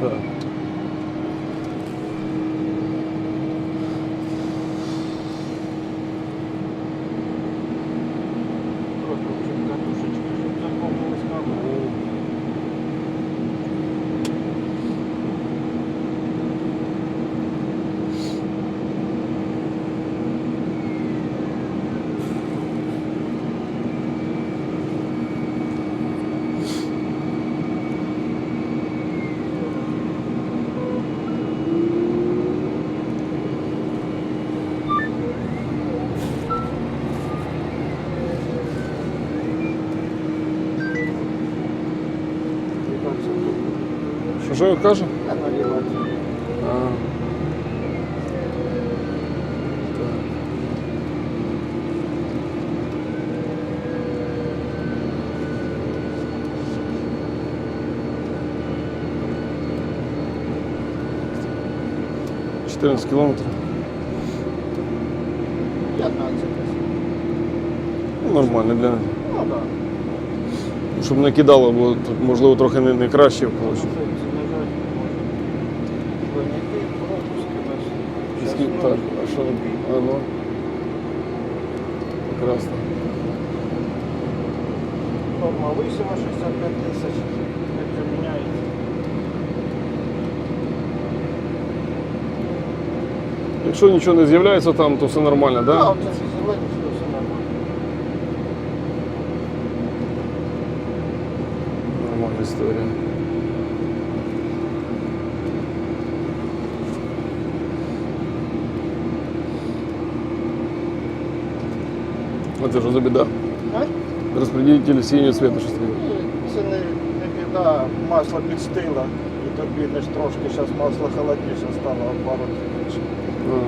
Так. А. Так. Чотирнадцять кілометрів. 15. Ну, нормально для. Ну так. Щоб не кидало, бо тут можливо трохи не, не краще вийшло. Скільки- Так, а що? А ну. Прекрасно. Норма висіла 65 тисяч, не міняється. Якщо нічого не з'являється там, то все нормально, так? Так, Да? оце ці зелені, що все нормально. Нормальна історія. А це що за біда? А? Розподілитель синього цвіту що стоїть. Ні, Це не, не біда, масло підстило, і тобі не ж трошки зараз масло холодніше стало, а пару більше. Ага.